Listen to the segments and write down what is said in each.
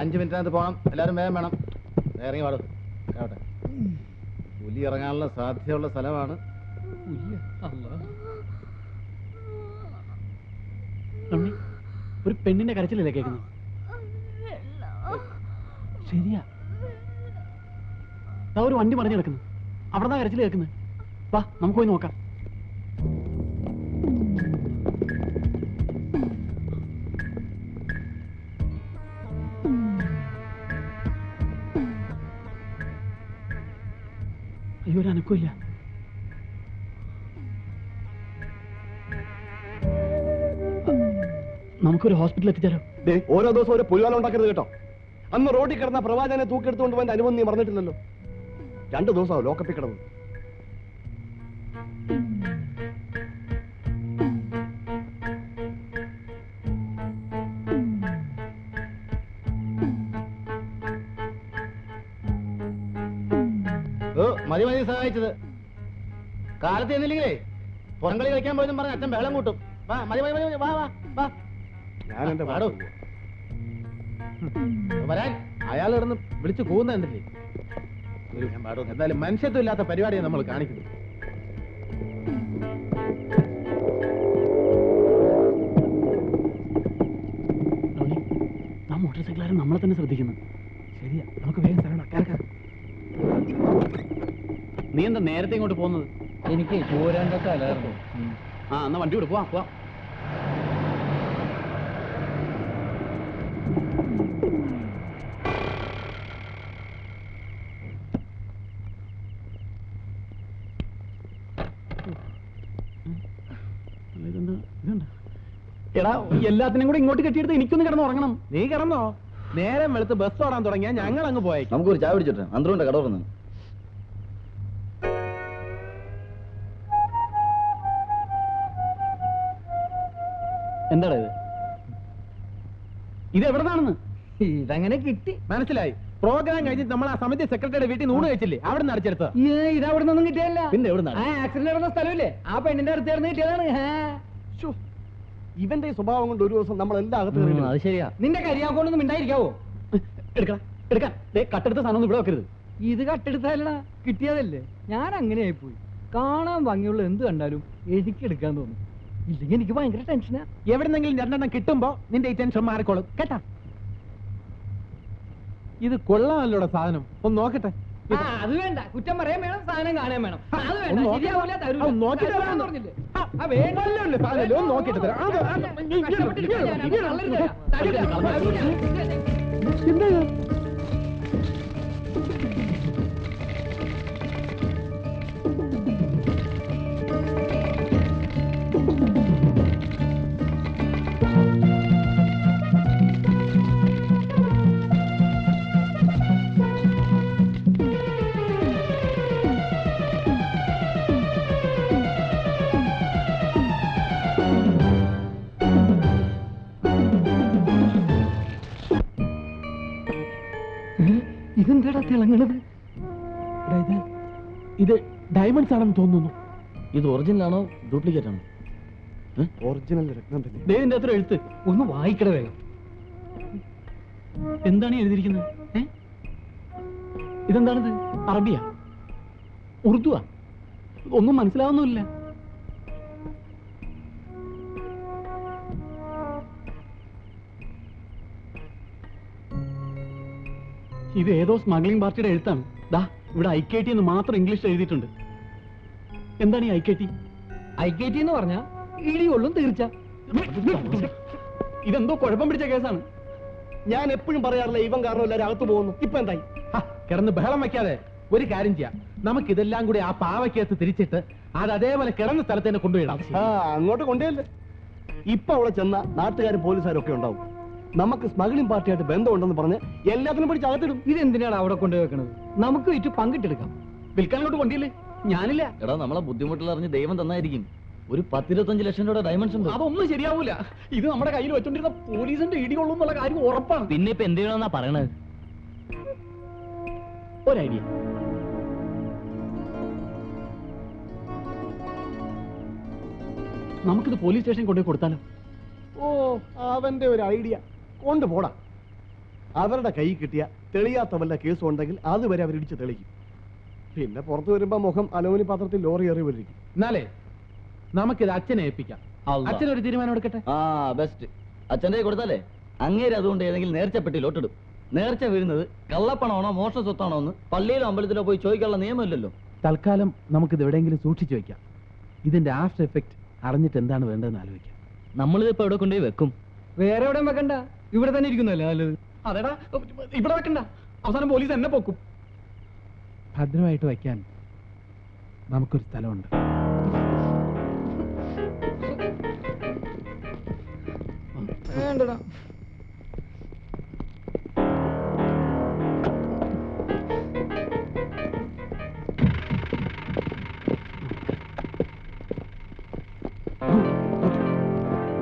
അഞ്ച് മിനിറ്റിനകത്ത് പോകണം എല്ലാവരും വേഗം വേണം. ഇറങ്ങി പാടും കേട്ടെ പുലി ഇറങ്ങാനുള്ള സാധ്യതയുള്ള സ്ഥലമാണ് ഒരു പെണ്ണിന്റെ കരച്ചിലല്ലേ കേൾക്കുന്നത് ശരിയാ. ഒരു വണ്ടി മറിഞ്ഞു കിടക്കുന്നു. അവിടെ കരച്ചിൽ കേൾക്കുന്നത് വാ നമുക്ക് പോയി നോക്കാം. ഒരു നമുക്കൊരു ഹോസ്പിറ്റലിൽ എത്തിച്ചാലോ? ഓരോ ദിവസം ഒരു പുലിവാല ഉണ്ടാക്കരുത് കേട്ടോ. അന്ന് റോഡിൽ കിടന്ന പ്രവാചകനെ തൂക്കെടുത്തുകൊണ്ട് പോകാൻ അനുഭവം നീ മറന്നിട്ടില്ലല്ലോ. രണ്ടു ദിവസമാവും ലോക്കപ്പിൽ കിടന്നു. മതി മതി സഹായിച്ചത്. കാലത്ത് ചെന്നില്ലെങ്കിലേ പുറംകളി കളിക്കാൻ പോയെന്നും പറഞ്ഞ അച്ഛൻ വെള്ളം കൂട്ടും. വാ മതി മതി മതി വാ വാ വാ. ഞാൻ എന്റെ പാടോ വരാൻ. അയാൾ കിടന്ന് വിളിച്ച് കൂന്ന പാടും എന്തായാലും മനുഷ്യത്വം ഇല്ലാത്ത പരിപാടിയാണ് നമ്മൾ കാണിക്കുന്നത്. എന്താ നേരത്തെ ഇങ്ങോട്ട് പോകുന്നത്? എനിക്ക് പോരാണ്ടൊക്കെ അലായിരുന്നു ആ എന്നാ വണ്ടി വിട് പോവാം എടാ എല്ലാത്തിനും കൂടെ ഇങ്ങോട്ട് കെട്ടിയെടുത്ത് എനിക്കൊന്ന് കിടന്ന് ഉറങ്ങണം. നീ കിടന്നോ? നേരം വെളുത്ത് ബസ് ഓടാൻ തുടങ്ങിയാ ഞങ്ങൾ അങ്ങ് പോയേക്കും. നമുക്കൊരു ചായ പിടിച്ചിട്ട് അന്തരമുണ്ട് കട തുറന്ന്. എന്താടാ ഇത്? ഇത് എവിടെന്നാണെന്ന്? ഇതങ്ങനെ കിട്ടി. മനസ്സിലായി. പ്രോഗ്രാം കഴിഞ്ഞിട്ട് നമ്മൾ ആ സമിതി സെക്രട്ടറിയുടെ വീട്ടിൽ നൂണ് കഴിച്ചില്ലേ? അവിടെ നിന്ന് അടിച്ചെടുത്ത ഇത് അവിടെ നിന്നും കിട്ടിയല്ല പിന്നെ എവിടെ ആക്സിഡന്റ് നടന്ന സ്ഥലമില്ലേ? ആ പെണ്ണിന്റെ അടുത്ത് ചേർന്ന് കിട്ടിയതാണ്. ഇവന്റെ സ്വഭാവം കൊണ്ട് ഒരു ദിവസം നമ്മൾ എന്താ അകത്ത് കയറിയില്ല. അത് ശരിയാ. നിന്റെ കരിയാക്കൊണ്ടൊന്നും ഉണ്ടായിരിക്കാവോ എടുക്കണം എടുക്കാം. കട്ടെടുത്ത സാധനം ഇവിടെ വെക്കരുത്. ഇത് കട്ടെടുത്തല്ലടാ കിട്ടിയതല്ലേ? ഞാൻ അങ്ങനെ ആയിപ്പോയി കാണാൻ ഭംഗിയുള്ള എന്ത് കണ്ടാലും എനിക്ക് എടുക്കാൻ തോന്നും. ഇല്ലെങ്കിൽ എനിക്ക് ഭയങ്കര ടെൻഷനാ എവിടെന്നെങ്കിലും രണ്ടെണ്ണം കിട്ടുമ്പോ നിന്റെ ഈ ടെൻഷൻ മാറിക്കോളും കേട്ടാ ഇത് കൊള്ളാമല്ലോടെ സാധനം ഒന്ന് നോക്കട്ടെ അത് വേണ്ട കുറ്റം പറയാൻ വേണം സാധനം കാണാൻ വേണം അത് വേണ്ട ഒന്ന് നോക്കി- ശരിയാവൂല തരൂല. ആ. പറഞ്ഞില്ലേ? സാധനം? തരാം. ഇത് ഇത് ഡയമണ്ട്സ് ആണെന്ന് തോന്നുന്നു. ഇത് ഒറിജിനൽ ആണോ? ഡ്യൂപ്ലിക്കേറ്റ് ആണോ? ഒറിജിനൽ രത്നം തന്നെ. ദേവിന്റെ അത്ര എഴുത്ത്. ഒന്ന് വായിക്കട വേഗം. എന്താണ് എഴുതിയിരിക്കുന്നത്? ഇതെന്താണിത്? അറബിയ? ഉറുദുവാ? ഒന്നും മനസ്സിലാവുന്നുമില്ല. ഇത് ഏതോ സ്മഗ്ലിംഗ് പാർട്ടിയുടെ എഴുത്താണ്. ദാ ഇവിടെ ഐ കെ ടി എന്ന് മാത്രം ഇംഗ്ലീഷിൽ എഴുതിയിട്ടുണ്ട്. എന്താണ് ഈ I K T I K T എന്ന് പറഞ്ഞാ ഇടികൊള്ളും തീർച്ച. ഇതെന്തോ കുഴപ്പം പിടിച്ച കേസാണ്. ഞാൻ എപ്പോഴും പറയാറില്ല ഇവൻ കാരണം എല്ലാവരും അകത്ത് പോകുന്നു. ഇപ്പൊ എന്തായി? കിടന്ന് ബഹളം വെക്കാതെ ഒരു കാര്യം ചെയ്യാം. നമുക്ക് ഇതെല്ലാം കൂടി ആ പാവയ്ക്കകത്ത് തിരിച്ചിട്ട് അത് അതേപോലെ കിടന്ന സ്ഥലത്ത് തന്നെ കൊണ്ടുപോയിടാം ആ അങ്ങോട്ട് കൊണ്ടുപോയല്ലേ ഇപ്പൊ അവിടെ ചെന്ന നാട്ടുകാരും പോലീസുകാരും ഒക്കെ ഉണ്ടാവും. നമുക്ക് സ്മഗ്ലിംഗ് പാർട്ടിയായിട്ട് ബന്ധമുണ്ടെന്ന് പറഞ്ഞ് എല്ലാത്തിനും പിടിച്ച് അകത്തിടും. ഇതെന്തിനാണ് അവിടെ കൊണ്ടുപോയി വെക്കണത്? നമുക്ക് വിറ്റ് പങ്കിട്ടെടുക്കാം. വിൽക്കാനോട്ട് കൊണ്ടില്ലേ? ഞാനില്ല. എടാ നമ്മളെ ബുദ്ധിമുട്ടിൽ അറിഞ്ഞ് ദൈവം തന്നായിരിക്കും. ഒരു പത്തിരുപത്തഞ്ച് ലക്ഷം രൂപ ഡയമൻഷൻ ഉണ്ട്? അതൊന്നും ശരിയാവൂല. ഇത് നമ്മുടെ കയ്യിൽ വെച്ചോണ്ടിരുന്ന പോലീസിന്റെ ഇടികൊള്ളും എന്നുള്ള കാര്യം ഉറപ്പാണ്. പിന്നെ ഇപ്പൊ എന്ത് ചെയ്യണമെന്നാ പറയണത്? ഒരു ഐഡിയ. നമുക്കിത് പോലീസ് സ്റ്റേഷനിൽ കൊണ്ടുപോയി കൊടുത്താലോ? ഓ അവന്റെ ഒരു ഐഡിയ. കൊണ്ടുപോടാ അവരുടെ കൈ കിട്ടിയ തെളിയാത്ത വല്ല കേസും ഉണ്ടെങ്കിൽ അതുവരെ അവരിടിച്ച് തെളിയിക്കും. പിന്നെ പുറത്തു വരുമ്പോ മുഖം അലോനി പാത്രത്തിൽ ലോറി എറി വരിക്കും. എന്നാലേ നമുക്കിത് അച്ഛനെ ഏൽപ്പിക്കാം. അച്ഛനൊരു തീരുമാനം എടുക്കട്ടെ? ആ ബെസ്റ്റ് അച്ഛന്റെ കൊടുത്താലേ അങ്ങേര് അതുകൊണ്ട് ഏതെങ്കിലും നേർച്ചപ്പെട്ടി ലോട്ടിടും നേർച്ച വീഴുന്നത് കള്ളപ്പണമാണോ മോഷണ സ്വത്താണോ എന്ന് പള്ളിയിലോ അമ്പലത്തിലോ പോയി ചോദിക്കാനുള്ള നിയമമില്ലല്ലോ. തൽക്കാലം നമുക്കിത് എവിടെയെങ്കിലും സൂക്ഷിച്ചു വെക്കാം. ഇതിന്റെ ആഫ്റ്റർ എഫക്റ്റ് അറിഞ്ഞിട്ട് എന്താണ് വേണ്ടതെന്ന് ആലോചിക്കാം. നമ്മളിത് ഇപ്പൊ എവിടെ കൊണ്ടുപോയി വെക്കും? വേറെ എവിടെയും വെക്കണ്ട. ഇവിടെ തന്നെ ഇരിക്കുന്നല്ലേ നല്ലത്? അതെടാ ഇവിടെ വെക്കണ്ട. അവസാനം പോലീസ് എന്നെ പൊക്കും. ഭദ്രമായിട്ട് വയ്ക്കാൻ നമുക്കൊരു സ്ഥലമുണ്ട്. വേണ്ടടാ.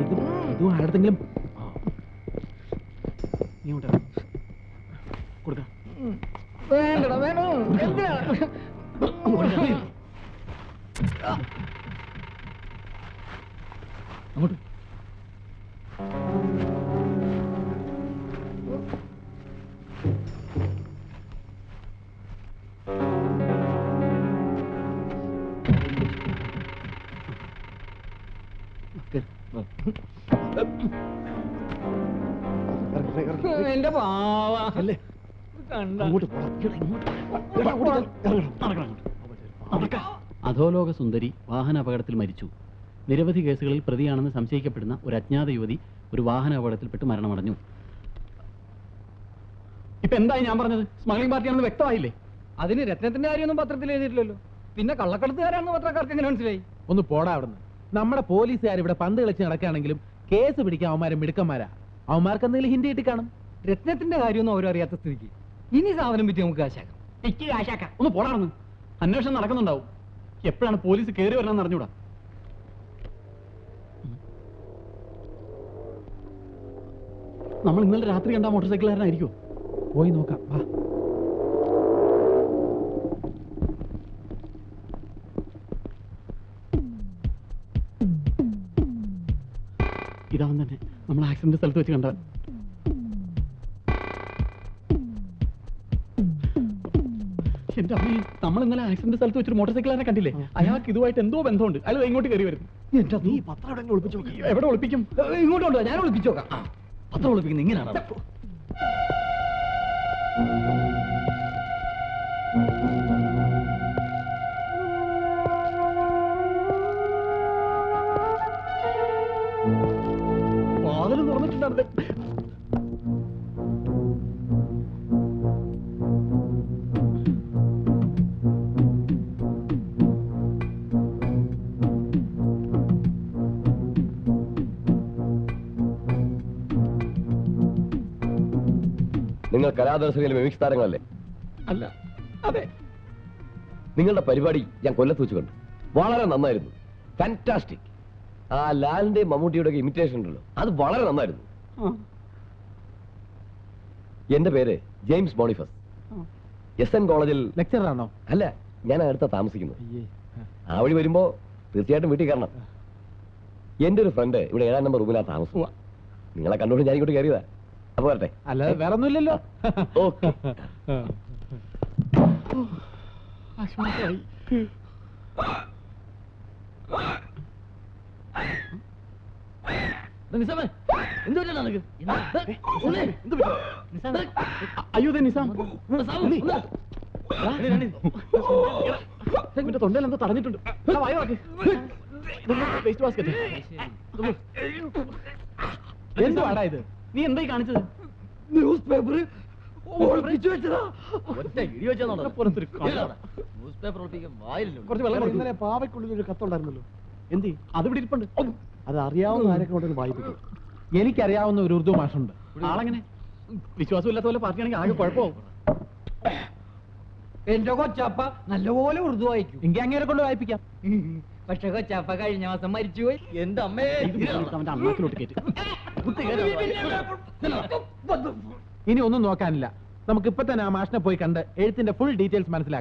ഇതും ഇതും ആരുടെങ്കിലും നീ ഇങ്ങോട്ട് കൊടുക്കാം വേണ്ടടാ വേണോ എന്തിനാ അങ്ങോട്ട്. എന്റെ പാവ. അല്ലേ? അങ്ങോട്ട് അങ്ങോട്ട്. അധോലോക സുന്ദരി വാഹന അപകടത്തിൽ മരിച്ചു. നിരവധി കേസുകളിൽ പ്രതിയാണെന്ന് സംശയിക്കപ്പെടുന്ന ഒരു അജ്ഞാത യുവതി ഒരു വാഹന അപകടത്തിൽപ്പെട്ട് മരണമടഞ്ഞു. ഇപ്പൊ എന്തായി ഞാൻ പറഞ്ഞത്? സ്മഗ്ലിംഗ് പാർട്ടിയാണെന്ന് വ്യക്തമായില്ലേ? അതിന് രത്നത്തിന്റെ കാര്യമൊന്നും പത്രത്തിൽ എഴുതിയിട്ടില്ലല്ലോ. പിന്നെ കള്ളക്കടത്തുകാരാണെന്ന് പത്രക്കാർക്ക് എങ്ങനെ മനസ്സിലായി? ഒന്ന് പോടാ അവിടുന്ന്. നമ്മുടെ പോലീസുകാർ ഇവിടെ പന്ത് കളിച്ച് നടക്കുകയാണെങ്കിലും കേസ് പിടിക്കാൻ അവന്മാരും മിടുക്കന്മാരാ. അവന്മാർക്ക് എന്തെങ്കിലും ഹിന്ദി കിട്ടി കാണും രത്നത്തിന്റെ കാര്യമൊന്നും അവരറിയാത്ത സ്ഥിതിക്ക്. ഇനി സാധനം പറ്റി നമുക്ക് കാശാക്കാം. എനിക്ക് കാശാക്കാം. ഒന്ന് പോടാണെന്ന്. അന്വേഷണം നടക്കുന്നുണ്ടാവും. എപ്പോഴാണ് പോലീസ് കയറി വരണമെന്ന് അറിഞ്ഞൂടാ. നമ്മൾ ഇന്നലെ രാത്രി കണ്ട മോട്ടോർ സൈക്കിളുകാരനായിരിക്കും പോയി നോക്കാം. വാ. ഇതാവും തന്നെ. നമ്മൾ ആക്സിഡന്റ് സ്ഥലത്ത് വെച്ച് കണ്ട എന്റെ അമ്മേ നമ്മൾ ഇന്നലെ ആക്സിഡന്റ് സ്ഥലത്ത് വെച്ചൊരു മോട്ടോർ സൈക്കിളാരെ കണ്ടില്ലേ അയാൾക്ക് ഇതുമായിട്ട് എന്തോ ബന്ധമുണ്ട്. അയാൾ ഇങ്ങോട്ട് കയറി വരുന്നു. എന്റെ നീ പത്രം എവിടെ ഒളിപ്പിച്ചു. എവിടെ ഒളിപ്പിക്കും? ഇങ്ങോട്ട് കൊണ്ടുവാ ഞാൻ ഒളിപ്പിച്ചു നോക്കാം പത്രം ഒളിപ്പിക്കുന്നത് ഇങ്ങനെയാണ്? വാതിൽ തുറന്നിട്ടുണ്ടായിരുന്നേ നിങ്ങൾ കലാദർശകയിലെ മിമിക്സ് താരങ്ങളല്ലേ അല്ല അതെ. നിങ്ങളുടെ പരിപാടി ഞാൻ കൊല്ലത്ത് വെച്ച് കണ്ടു. വളരെ നന്നായിരുന്നു. ഫാന്റാസ്റ്റിക് ആ ലാലിന്റെ മമ്മൂട്ടിയുടെ ഒക്കെ ഇമിറ്റേഷൻ ഉണ്ടല്ലോ. അത് വളരെ നന്നായിരുന്നു. എന്റെ പേര് ജെയിംസ് ബോണിഫസ്. എസ് എൻ കോളേജിൽ ലെക്ചറാണോ ആണോ? അല്ല ഞാൻ അടുത്ത താമസിക്കുന്നു ആ വഴി വരുമ്പോ തീർച്ചയായിട്ടും വീട്ടിൽ കയറണം. എന്റെ ഒരു ഫ്രണ്ട് ഇവിടെ ഏഴാം നമ്പർ റൂമിലാണ് താമസം. നിങ്ങളെ കണ്ടുകൊണ്ട് ഞാൻ ഇങ്ങോട്ട് കയറിയതാ. അപ്പൊ വരട്ടെ. അല്ലാതെ വേറെ ഒന്നുമില്ലല്ലോ ഓക്കെ അയ്യോ നിസാം. തൊണ്ടയിൽ എന്തോ തടഞ്ഞിട്ടുണ്ട്. വേസ്റ്റ് ബാസ്ക്കറ്റ് എന്തുവാടാ ഇത്? നീ എന്തായി കാണിച്ചത്? News paper. ഇന്നലെ പാവയ്ക്കുള്ളിൽ ഒരു കത്തുണ്ടായിരുന്നല്ലോ എന്തി? അത് ഇവിടെ ഇരിപ്പുണ്ട് അത് അറിയാവുന്ന ആരൊക്കെ വായിപ്പിക്കും. എനിക്കറിയാവുന്ന ഒരു ഉറുദു മാഷുണ്ട്. ആളെങ്ങനെ? വിശ്വാസമില്ലാത്ത പോലെ പാർട്ടിയാണെങ്കിൽ ആകെ കുഴപ്പമാവും. എന്റെ കൊച്ചപ്പ നല്ലപോലെ ഉറുദു വായിക്കും. എങ്കിൽ അങ്ങേരെ കൊണ്ട് വായിപ്പിക്കാം. പക്ഷെ കൊച്ചപ്പ കഴിഞ്ഞ മാസം മരിച്ചുപോയി. എന്റെ അമ്മേ. അവന്റെ കയറ്റി. ഇനി ഒന്നും നോക്കാനില്ല. നമുക്ക് ഇപ്പൊ തന്നെ ആ മാഷിനെ പോയി കണ്ട് എഴുത്തിന്റെ ഫുൾ ഡീറ്റെയിൽസ് മനസ്സിലാക്കാം.